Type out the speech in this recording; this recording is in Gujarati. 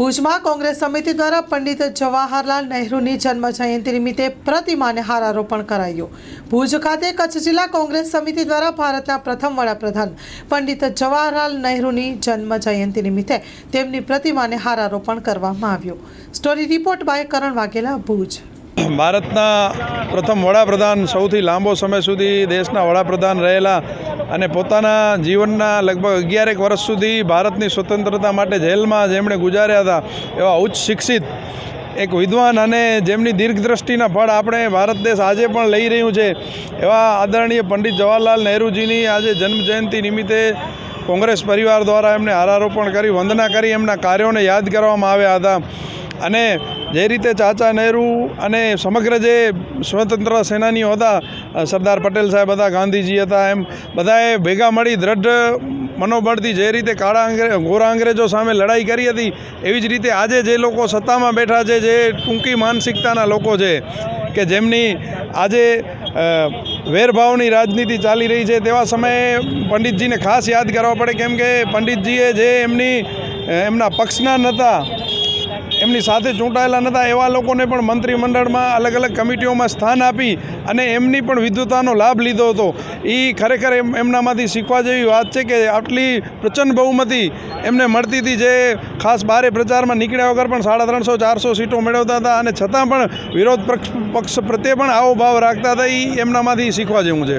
ભુજમાં કોંગ્રેસ સમિતિ દ્વારા પંડિત જવાહરલાલ નહેરુની જન્મ જયંતિ નિમિત્તે પ્રતિમાને હારારોપણ કરાયું. ભુજ ખાતે કચ્છ જિલ્લા કોંગ્રેસ સમિતિ દ્વારા ભારતના પ્રથમ વડાપ્રધાન પંડિત જવાહરલાલ નહેરુની જન્મ જયંતિ નિમિત્તે તેમની પ્રતિમાને હારારોપણ કરવામાં આવ્યું. Story report by Karan Vaghela, Bhuj. ભારતના પ્રથમ વડાપ્રધાન સૌથી લાંબો સમય સુધી દેશના વડાપ્રધાન રહેલા અને પોતાના જીવનના લગભગ અગિયારેક વર્ષ સુધી ભારતની સ્વતંત્રતા માટે જેલમાં જેમણે ગુજાર્યા હતા, એવા ઉચ્ચ શિક્ષિત એક વિદ્વાન અને જેમની દીર્ઘદ્રષ્ટિના ફળ આપણે ભારત દેશ આજે પણ લઈ રહ્યું છે, એવા આદરણીય પંડિત જવાહરલાલ નહેરુજીની આજે જન્મ જયંતિ નિમિત્તે કોંગ્રેસ પરિવાર દ્વારા એમને હારારોપણ કરી, વંદના કરી, એમના કાર્યોને યાદ કરવામાં આવ્યા હતા. અને જે રીતે ચાચા નહેરુ અને સમગ્ર જે સ્વતંત્ર સેનાનીઓ હતા સરદાર પટેલ સાહેબ હતા, ગાંધીજી હતા, એમ બધાએ ભેગા મળી દ્રઢ મનોબળથી જે રીતે કાળા અંગ્રે, ગોરા અંગ્રેજો સામે લડાઈ કરી હતી, એવી જ રીતે આજે જે લોકો સત્તામાં બેઠા છે, જે ટૂંકી માનસિકતાના લોકો છે, કે જેમની આજે વેરભાવની રાજનીતિ ચાલી રહી છે, તેવા સમયે પંડિતજીને ખાસ યાદ કરવા પડે, કેમ કે પંડિતજીએ જે એમની એમના પક્ષના નહોતા એમની સાથે ચૂંટાયેલા નહોતા એવા લોકોને પણ મંત્રીમંડળમાં અલગ અલગ કમિટીઓમાં સ્થાન આપી અને એમની પણ વિદ્વતાનો લાભ લીધો હતો. એ ખરેખર એમ, એમનામાંથી શીખવા જેવી વાત છે કે આટલી પ્રચંડ બહુમતી એમને મળતી હતી જે ખાસ બારે પ્રચારમાં નીકળ્યા વગર પણ સાડા ત્રણસો, ચારસો સીટો મેળવતા હતા અને છતાં પણ વિરોધ પક્ષ પક્ષ પ્રત્યે પણ આવો ભાવ રાખતા હતા. એ એમનામાંથી શીખવા જેવું છે.